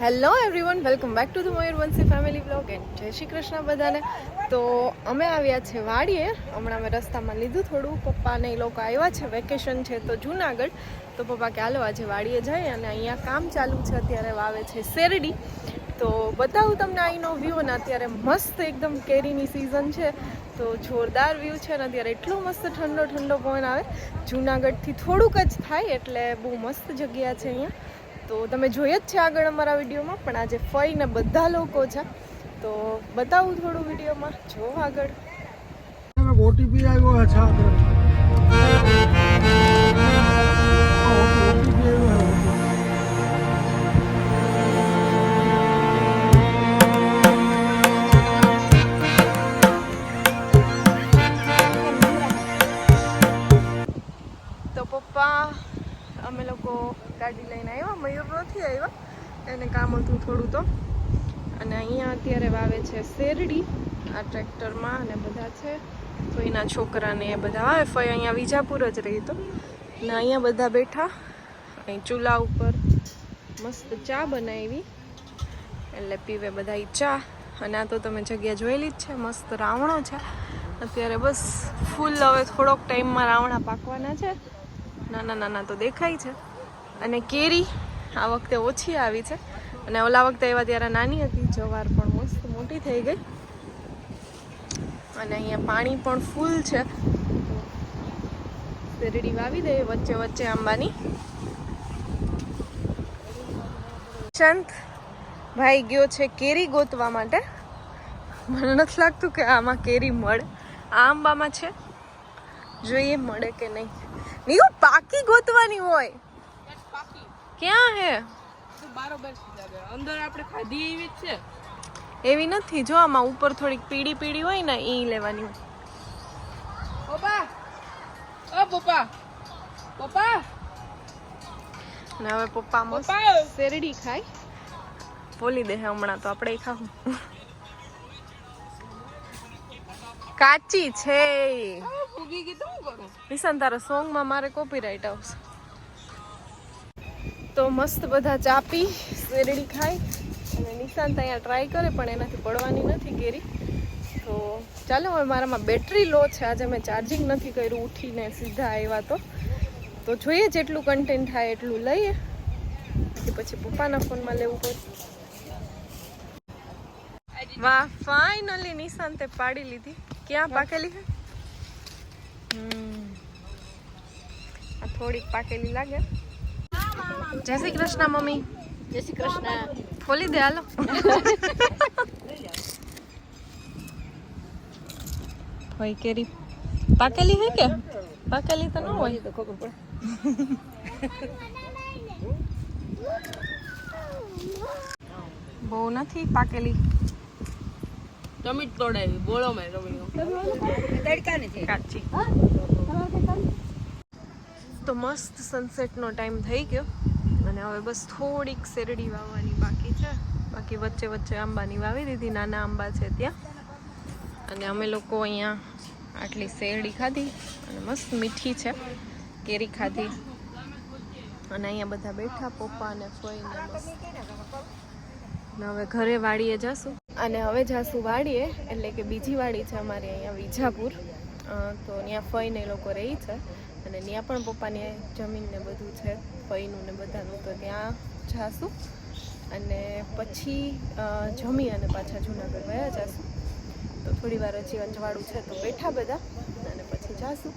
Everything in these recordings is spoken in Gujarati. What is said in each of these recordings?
Hello everyone welcome back to the Mayurvanshi family blog and જય શ્રી કૃષ્ણ બધાને. તો અમે આવ્યા છે વાડીએ. હમણાં અમે રસ્તામાં લીધું થોડું. પપ્પાને એ લોકો આવ્યા છે વેકેશન છે તો જુનાગઢ. તો પપ્પા કે હાલો આજે વાડીએ જાય અને અહીંયા કામ ચાલુ છે, અત્યારે વાવે છે શેરડી. તો બતાવું તમને અહીંનો વ્યૂ અને અત્યારે મસ્ત એકદમ કેરીની સિઝન છે. તો જોરદાર વ્યૂ છે અને અત્યારે એટલો મસ્ત ઠંડો ઠંડો પવન આવે. જુનાગઢથી થોડુંક જ થાય એટલે બહુ મસ્ત જગ્યા છે અહીંયા. તો તમે જોઈએ જ છે આગળ અમારા વિડીયોમાં, પણ આજે ફઈને બધા લોકો છે. તો બતાવું થોડું વિડીયોમાં જો આગળ. ઓટીપી આવ્યો છે અહીંયા અત્યારે વાવે છે શેરડી, આ ટ્રેક્ટરમાં અને બધા છે. ફઈના છોકરાને એ બધા આવે ફઈ અહીંયા વિજાપુર જ રહી તો. ને અહીંયા બધા બેઠા. અહીં ચૂલા ઉપર મસ્ત ચા બનાવી. એટલે પીવે બધા ચા. અને આ તો તમે જગ્યા જોયેલી જ છે. મસ્ત રાવણો છે. અત્યારે બસ ફૂલ હવે થોડોક ટાઈમમાં રાવણા પાકવાના છે. નાના નાના તો દેખાય છે. અને કેરી આ વખતે ઓછી આવી છે. અને ઓલા વખતે એવા ત્યારે નાની હતી, જવાર પણ મસ્ત મોટી થઈ ગઈ. અને અહીંયા પાણી પણ ફૂલ છે. શેરડી વાવી દે વચ્ચે વચ્ચે આંબાની. શાંત ભાઈ ગયો છે કેરી ગોતવા માટે. મને નથી લાગતું કે આમાં કેરી મળે. આ આંબામાં છે. જોઈએ મળે કે નહીં. નહીં પાકી ગોતવાની હોય. ક્યાં હે? બારોબાર અંદર આપણે ખાધી એવી જ છે. એવી નથી. જો આમાં ઉપર થોડીક પીળી પીળી હોય ને એ લેવાની હોય. પપ્પા! ઓ પપ્પા! પપ્પા! અને હવે પપ્પા મસ્ત શેરડી ખાય. બોલી દે હમણાં તો. આપણે ખાવું કાચી છે. ફૂગી ગઈ તો શું કરું? નિશાન તારા સોંગમાં મારે કોપીરાઇટ આવશે. તો મસ્ત બધા ચાપી શેરડી ખાય અને નિશાંત અહીંયા ટ્રાય કરે, પણ એનાથી પડવાની નથી કેરી. તો ચાલો, હવે મારામાં બેટરી લો છે. આજે મેં ચાર્જિંગ નથી કર્યું, ઉઠીને સીધા આવ્યા તો. તો જોઈએ જેટલું કન્ટેન્ટ થાય એટલું લઈએ. કે પછી પપ્પાના ફોનમાં લેવું પડશે વાહ ફાઇનલી નિશાંતે પાડી લીધી. ક્યાં પાકેલી છે. આ થોડીક પાકેલી લાગે. જય શ્રી કૃષ્ણ મમ્મી. જય શ્રી કૃષ્ણ. ખોલી દે હાલો. હોય કેરી. પાકેલી હે કે? પાકેલી તો ન હોય. તો ખબર પડે. બહુ નથી પાકેલી. તમે જ તોડાવી બોલો મેં તમે તડકા નથી. કાચી. તો મસ્ત સનસેટનો ટાઈમ થઈ ગયો. અને હવે બસ થોડીક શેરડી વાવવાની બાકી છે. બાકી વચ્ચે વચ્ચે આંબાની વાવી દીધી, નાના આંબા છે ત્યાં. અને અમે લોકો અહીંયા આટલી શેરડી ખાધી અને મસ્ત મીઠી છે, કેરી ખાધી. અને અહીંયા બધા બેઠા, પપ્પા અને ફઈ ને મસ્ત. હવે ઘરે વાડીએ જાશું. અને હવે જાશું વાડીએ, એટલે કે બીજી વાડી છે અમારે અહીંયા વિજાપુર. તો ત્યાં ફઈને લોકો રહી છે. અને ત્યાં પણ પપ્પાની જમીન ને બધું છે ફઈનું ને બધાનું. તો ત્યાં જાશું અને પછી જમી અને પાછા જુનાગઢ વયા જાશું. તો થોડી વાર હજી અંજવાળું છે તો બેઠા બધા અને પછી જાશું.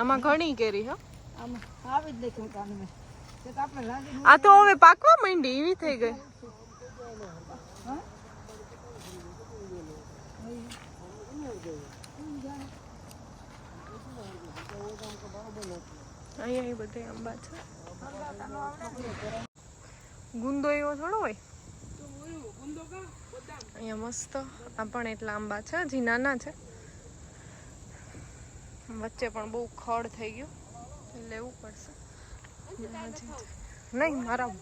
આમાં ઘણી કેરી હા? આમાં આવી જ રાજી આ તો હવે પાકવા માંડી એવી થઈ ગઈ. અહીંયા બધે આંબા છે. ગુંદો એવો થોડો હોય? અહીંયા મસ્ત. આ પણ એટલા આંબા છે, હજી નાના છે. વચ્ચે પણ બહુ ખડ થઈ ગયું. લેવું પડશે. નહીં, મારા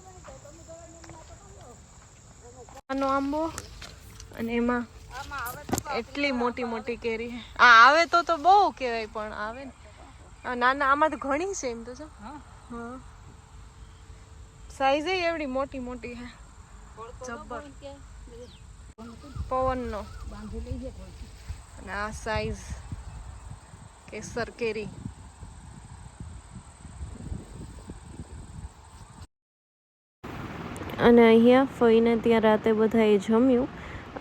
આનો આંબો અને એમાં એટલી મોટી મોટી કેરી આ આવે તો તો બહુ કહેવાય પણ આવે ને. આમાં તો ઘણી છે એમ તો હા. સાઈઝ એવડી મોટી મોટી હે જબ્બર. પવનનો. અને આ સાઈઝ કેસર કેરી. અને અહીંયા ફઈને ત્યાં રાતે બધાએ જમ્યું.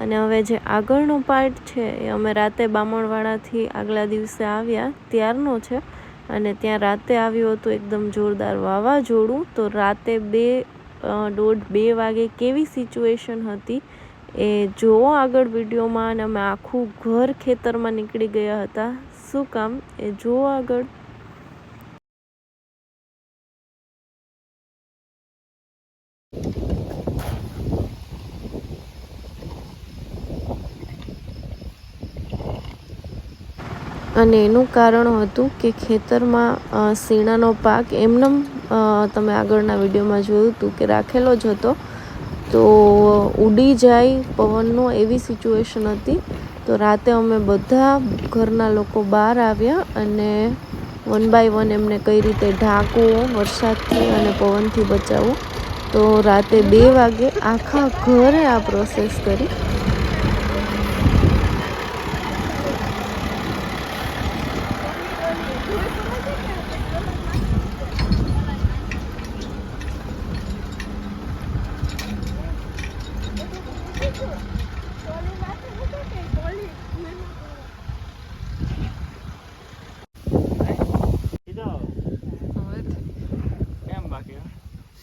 અને હવે જે આગળનો પાર્ટ છે, એ અમે રાતે બામણવાડાથી આગલા દિવસે આવ્યા, ત્યારનો છે. અને ત્યાં રાતે આવ્યું હતું એકદમ જોરદાર વાવાઝોડું. તો રાતે બે દોઢ બે વાગે કેવી સિચ્યુએશન હતી એ જોવો આગળ વિડીયોમાં. અને અમે આખું ઘર ખેતરમાં નીકળી ગયા હતા. શું કામ? એ જોવો આગળ. અને એનું કારણ હતું કે ખેતરમાં શીણાનો પાક એમનેમ તમે આગળના વિડીયોમાં જોયું હતું કે રાખેલો જ હતો. તો ઉડી જાય પવનનો એવી સિચ્યુએશન હતી. તો રાતે અમે બધા ઘરના લોકો બહાર આવ્યા અને વન બાય વન એમને કઈ રીતે ઢાંકવો, વરસાદથી અને પવનથી બચાવવું. તો રાતે બે વાગે આખા ઘરે આ પ્રોસેસ કરી.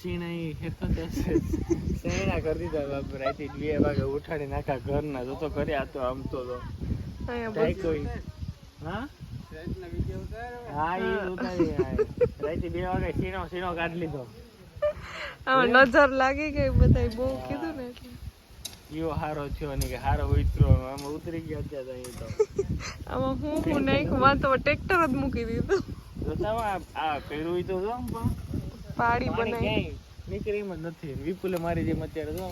સીણા હેરતો સીણા કરી દીધા બાપ રાતે બે વાગે ઉઠાડી નાખા ઘરના. તો તો કર્યા તો આમ તો તો. કોઈ. હા? હા એ ઉતારી રાતે બે વાગે સીણો સીણો કાઢી લીધો. આમાં નજર લાગી ગઈ બધા બહુ કીધું ને ઈવો હારો થયો ને કે હારો ઉતરો આમાં ઉતરી ગયા ત્યાં અહીં તો. આમાં હું હું નાખ્યું? તો ટ્રેક્ટર જ મૂકી દીધું. જોતા આ આ કર્યું હોય તો જો પણ. પાડી બનાવી. નીકળી જ નથી. વિપુલે મારી જેમ અત્યારે જો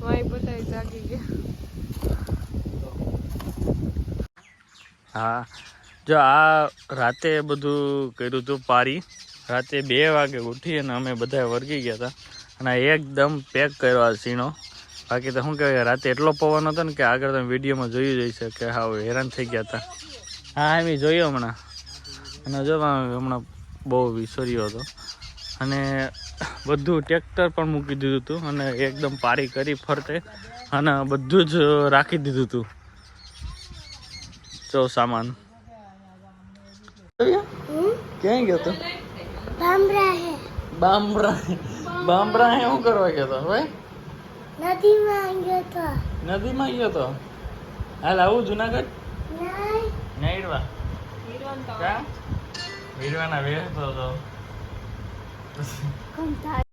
વાય બધા જાગી ગયા. હા જો આ રાતે બધું કર્યું હતું પારી. રાતે બે વાગે ઉઠી અને અમે બધા વર્ગી ગયા હતા અને આ એકદમ પેક કર્યો આ સીણો બાકી તો શું કહેવાય રાતે એટલો પવન હતો ને કે આગળ તમે વિડીયોમાં જોયું જઈ છે કે હા હેરાન થઈ ગયા હતા હા એમ જોયું હમણાં. અને જો હમણાં બહુ વિસર્યો હતો. અને બધું ટ્રેક્ટર પણ મૂકી દીધું હતું અને એકદમ પારી કરી ફરતે અને બધું જ રાખી દીધું હતું. જો સામાન. ક્યાં ગયો તો? બામરા હે. બામરા બામરા હે શું કરવા ગયો તો હવે નદીમાં ગયો તો. નદીમાં ગયો તો? હાલ આવું જુનાગઢ? નહીં. નાઈડવા કા વીરવાના વેર તો. તો કંટાળ